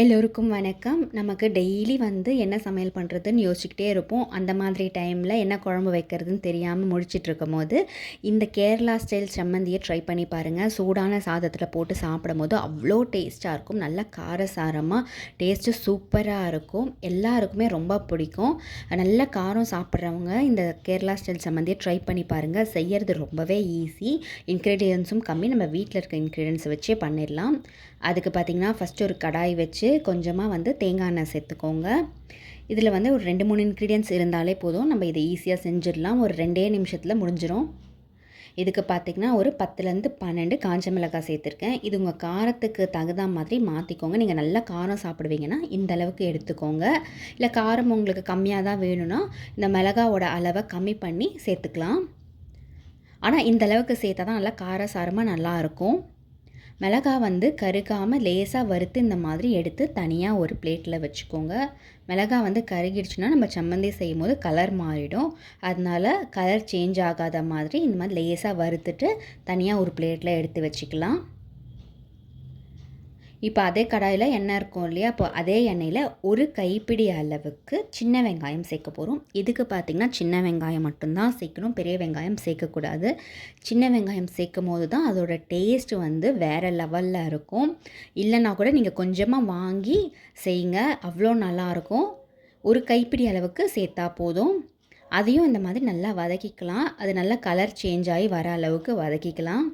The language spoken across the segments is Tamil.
எல்லோருக்கும் வணக்கம். நமக்கு டெய்லி வந்து என்ன சமையல் பண்ணுறதுன்னு யோசிச்சுக்கிட்டே இருப்போம். அந்த மாதிரி டைமில் என்ன குழம்பு வைக்கிறதுன்னு தெரியாமல் முடிச்சுட்டு இருக்கும் போது இந்த கேரளா ஸ்டைல் சம்மந்தியை ட்ரை பண்ணி பாருங்கள் சூடான சாதத்தில் போட்டு சாப்பிடும் போது அவ்வளோ டேஸ்ட்டாக இருக்கும். நல்லா காரசாரமாக டேஸ்ட்டு சூப்பராக இருக்கும். எல்லாருக்குமே ரொம்ப பிடிக்கும். நல்ல காரம் சாப்பிட்றவங்க இந்த கேரளா ஸ்டைல் சம்மந்தியை ட்ரை பண்ணி பாருங்கள் செய்யறது ரொம்பவே ஈஸி இன்க்ரீடியன்ஸும் கம்மி. நம்ம வீட்டில் இருக்க இன்க்ரீடியன்ஸ் வச்சே பண்ணிடலாம். அதுக்கு பார்த்திங்கன்னா ஃபஸ்ட்டு ஒரு கடாய் வச்சு கொஞ்சமாக வந்து தேங்காய் எண்ணெய் சேர்த்துக்கோங்க. இதில் வந்து ஒரு ரெண்டு மூணு இன்க்ரீடியன்ஸ் இருந்தாலே போதும். நம்ம இதை ஈஸியாக செஞ்சிடலாம். ஒரு ரெண்டே நிமிஷத்தில் முடிஞ்சிடும் இதுக்கு பார்த்திங்கன்னா ஒரு பத்துலேருந்து பன்னெண்டு காஞ்ச மிளகாய் சேர்த்துருக்கேன். இது உங்கள் காரத்துக்கு தகுந்த மாதிரி மாற்றிக்கோங்க நீங்கள் நல்லா காரம் சாப்பிடுவீங்கன்னா இந்த அளவுக்கு எடுத்துக்கோங்க. இல்லை காரம் உங்களுக்கு கம்மியாக தான் வேணும்னா இந்த மிளகாவோட அளவை கம்மி பண்ணி சேர்த்துக்கலாம். ஆனால் இந்த அளவுக்கு சேர்த்தா தான் நல்லா காரசாரமாக நல்லாயிருக்கும் மிளகா வந்து கருகாமல் லேசாக வறுத்து இந்த மாதிரி எடுத்து தனியாக ஒரு பிளேட்டில் வச்சுக்கோங்க. மிளகா வந்து கருகிடுச்சுன்னா நம்ம சம்மந்தி செய்யும் போது கலர் மாறிடும். அதனால் கலர் சேஞ்ச் ஆகாத மாதிரி இந்த மாதிரி லேசாக வறுத்துட்டு தனியாக ஒரு பிளேட்டில் எடுத்து வச்சுக்கலாம். இப்போ அதே கடாயில் எண்ணெய் இருக்கும் இல்லையா? அப்போ அதே எண்ணெயில் ஒரு கைப்பிடி அளவுக்கு சின்ன வெங்காயம் சேர்க்க போகிறோம் இதுக்கு பார்த்திங்கன்னா சின்ன வெங்காயம் மட்டும்தான் சேர்க்கணும். பெரிய வெங்காயம் சேர்க்கக்கூடாது. சின்ன வெங்காயம் சேர்க்கும் போது தான் அதோட டேஸ்ட் வந்து வேறு லெவலில் இருக்கும். இல்லைன்னா கூட நீங்கள் கொஞ்சமாக வாங்கி செய்யுங்க. அவ்வளோ நல்லாயிருக்கும். ஒரு கைப்பிடி அளவுக்கு சேர்த்தா போதும். அதையும் இந்த மாதிரி நல்லா வதக்கிக்கலாம். அது நல்லா கலர் சேஞ்ச் ஆகி வர அளவுக்கு வதக்கிக்கலாம்.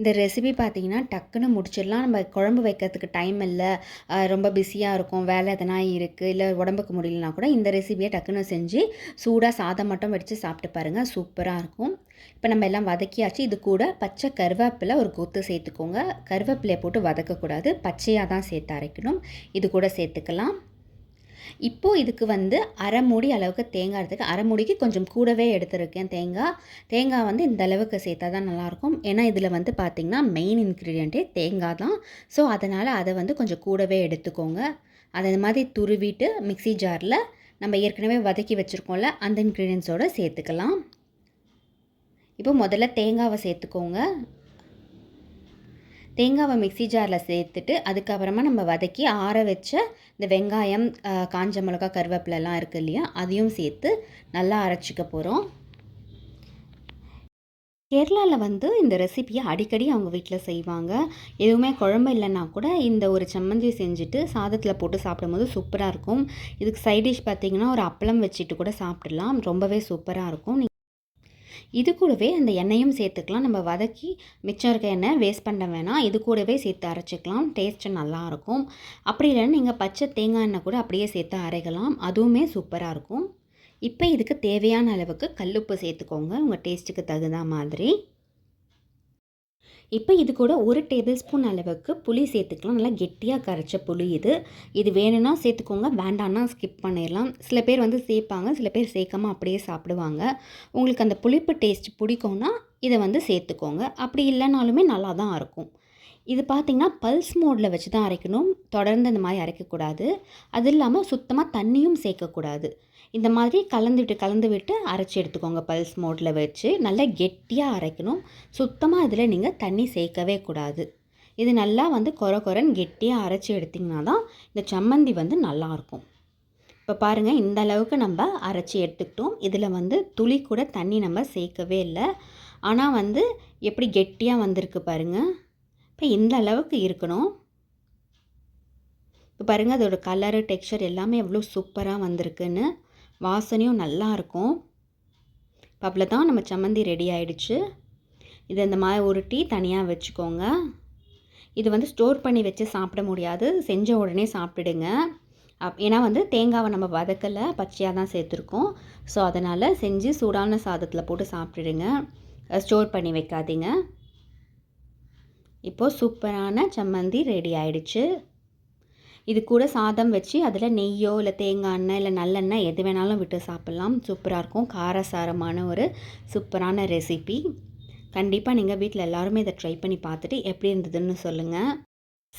இந்த ரெசிபி பார்த்தீங்கன்னா டக்குன்னு முடிச்சிடலாம். நம்ம குழம்பு வைக்கிறதுக்கு டைம் இல்லை. ரொம்ப பிஸியாக இருக்கும். வேலை எதனா இருக்குது இல்லை உடம்புக்கு முடியலனா கூட இந்த ரெசிபியை டக்குன்னு செஞ்சு சூடாக சாதம் மட்டும் வடித்து சாப்பிட்டு பாருங்கள் சூப்பராக இருக்கும். இப்போ நம்ம எல்லாம் வதக்கியாச்சு. இது கூட பச்சை கருவேப்பிலை ஒரு கொத்து சேர்த்துக்கோங்க. கருவேப்பிலையை போட்டு வதக்கக்கூடாது. பச்சையாக தான் சேர்த்து அரைக்கணும். இது கூட சேர்த்துக்கலாம். இப்போது இதுக்கு வந்து அரை மூடி அளவுக்கு தேங்காய் எடுத்துக்க அரை மூடிக்கு கொஞ்சம் கூடவே எடுத்துருக்கேன் தேங்காய். தேங்காய் வந்து இந்த அளவுக்கு சேர்த்தா தான் நல்லாயிருக்கும். ஏன்னா இதில் வந்து பார்த்திங்கன்னா மெயின் இன்க்ரீடியண்ட்டே தேங்காய் தான். ஸோ அதனால் அதை வந்து கொஞ்சம் கூடவே எடுத்துக்கோங்க. அதை இந்த மாதிரி துருவிட்டு மிக்சி ஜாரில் நம்ம ஏற்கனவே வதக்கி வச்சுருக்கோம்ல அந்த இன்க்ரீடியன்ஸோடு சேர்த்துக்கலாம். இப்போ முதல்ல தேங்காவை சேர்த்துக்கோங்க. தேங்காவை மிக்சி ஜாரில் சேர்த்துட்டு அதுக்கப்புறமா நம்ம வதக்கி ஆற வச்ச இந்த வெங்காயம் காஞ்ச மிளகா கருவேப்பிலெல்லாம் இருக்குது இல்லையா அதையும் சேர்த்து நல்லா அரைச்சிக்க போகிறோம் கேரளாவில் வந்து இந்த ரெசிப்பியை அடிக்கடி அவங்க வீட்டில் செய்வாங்க. எதுவுமே குழம்பு இல்லைன்னா கூட இந்த ஒரு சம்மந்தி செஞ்சுட்டு சாதத்தில் போட்டு சாப்பிடும்போது சூப்பராக இருக்கும். இதுக்கு சைட் டிஷ் பார்த்திங்கன்னா ஒரு அப்பளம் வச்சுட்டு கூட சாப்பிடலாம். ரொம்பவே சூப்பராக இருக்கும். இது கூடவே அந்த எண்ணெயும் சேர்த்துக்கலாம். நம்ம வதக்கி மிச்சம் இருக்க எண்ணெய் வேஸ்ட் பண்ண வேணாம். இது கூடவே சேர்த்து அரைச்சிக்கலாம். டேஸ்ட்டு நல்லாயிருக்கும். அப்படி இல்லைன்னா நீங்கள் பச்சை தேங்காய் எண்ணெய் கூட அப்படியே சேர்த்து அரைக்கலாம். அதுவுமே சூப்பராக இருக்கும். இப்போ இதுக்கு தேவையான அளவுக்கு கல்லுப்பு சேர்த்துக்கோங்க. உங்கள் டேஸ்ட்டுக்கு தகுந்த மாதிரி. இப்போ இது கூட ஒரு டேபிள் ஸ்பூன் அளவுக்கு புளி சேர்த்துக்கலாம். நல்லா கெட்டியாக கரைச்ச புளி இது. இது வேணும்னா சேர்த்துக்கோங்க. வேண்டான்னா ஸ்கிப் பண்ணிடலாம். சில பேர் வந்து சேர்ப்பாங்க. சில பேர் சேர்க்காமல் அப்படியே சாப்பிடுவாங்க. உங்களுக்கு அந்த புளிப்பு டேஸ்ட் பிடிக்கும்னா இதை வந்து சேர்த்துக்கோங்க. அப்படி இல்லைனாலுமே நல்லா தான் இருக்கும். இது பார்த்திங்கன்னா பல்ஸ் மோடில் வச்சு தான் அரைக்கணும். தொடர்ந்து இந்த மாதிரி அரைக்கக்கூடாது. அது இல்லாமல் சுத்தமாக தண்ணியும் சேர்க்கக்கூடாது. இந்த மாதிரி கலந்து விட்டு கலந்து விட்டு அரைச்சி எடுத்துக்கோங்க பல்ஸ் மோட்டில் வச்சு. நல்லா கெட்டியாக அரைக்கணும். சுத்தமாக இதில் நீங்கள் தண்ணி சேர்க்கவே கூடாது. இது நல்லா வந்து கொர கொரன்னு கெட்டியாக அரைச்சி எடுத்திங்கன்னா தான் இந்த சம்மந்தி வந்து நல்லாயிருக்கும். இப்போ பாருங்கள் இந்த அளவுக்கு நம்ம அரைச்சி எடுத்துக்கிட்டோம். இதில் வந்து துளி கூட தண்ணி நம்ம சேர்க்கவே இல்லை. ஆனால் வந்து எப்படி கெட்டியாக வந்திருக்கு பாருங்கள் இப்போ இந்த அளவுக்கு இருக்கணும். இப்போ பாருங்கள் அதோடய கலரு டெக்ஸ்சர் எல்லாமே எவ்வளோ சூப்பராக வந்திருக்குன்னு. வாசனையும் நல்லா இருக்கும். இப்போ அவ்வளோ தான் நம்ம சம்மந்தி ரெடி ஆகிடுச்சு இது இந்த மாதிரி உருட்டி தனியாக வச்சுக்கோங்க. இது வந்து ஸ்டோர் பண்ணி வச்சு சாப்பிட முடியாது. செஞ்ச உடனே சாப்பிடுங்க. அப் ஏன்னா வந்து தேங்காவை நம்ம வதக்கலை பச்சையாக தான் சேர்த்துருக்கோம். ஸோ அதனால் செஞ்சு சூடான சாதத்தில் போட்டு சாப்பிடுங்க. ஸ்டோர் பண்ணி வைக்காதீங்க. இப்போது சூப்பரான சம்மந்தி ரெடி ஆயிடுச்சு. இது கூட சாதம் வச்சு அதில் நெய்யோ இல்லை தேங்காய் எண்ணெய் இல்லை நல்லெண்ணெய் எது வேணாலும் விட்டு சாப்பிட்லாம். சூப்பராக இருக்கும். காரசாரமான ஒரு சூப்பரான ரெசிபி கண்டிப்பாக நீங்கள் வீட்டில் எல்லாருமே இதை ட்ரை பண்ணி பார்த்துட்டு எப்படி இருந்ததுன்னு சொல்லுங்கள்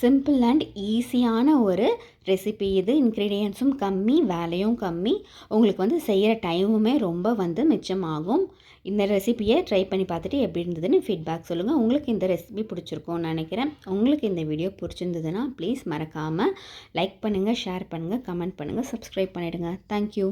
சிம்பிள் அண்ட் ஈஸியான ஒரு ரெசிபி இது இன்க்ரீடியன்ஸும் கம்மி வேலையும் கம்மி. உங்களுக்கு வந்து செய்கிற டைமுமே ரொம்ப வந்து மிச்சமாகும். இந்த ரெசிபியை ட்ரை பண்ணி பார்த்துட்டு எப்படி இருந்ததுன்னு ஃபீட்பேக் சொல்லுங்கள் உங்களுக்கு இந்த ரெசிபி பிடிச்சிருக்கும்னு நினைக்கிறேன். உங்களுக்கு இந்த வீடியோ பிடிச்சிருந்ததுன்னா ப்ளீஸ் மறக்காமல் லைக் பண்ணுங்கள் ஷேர் பண்ணுங்கள் கமெண்ட் பண்ணுங்கள் சப்ஸ்கிரைப் பண்ணிவிடுங்க தேங்க்யூ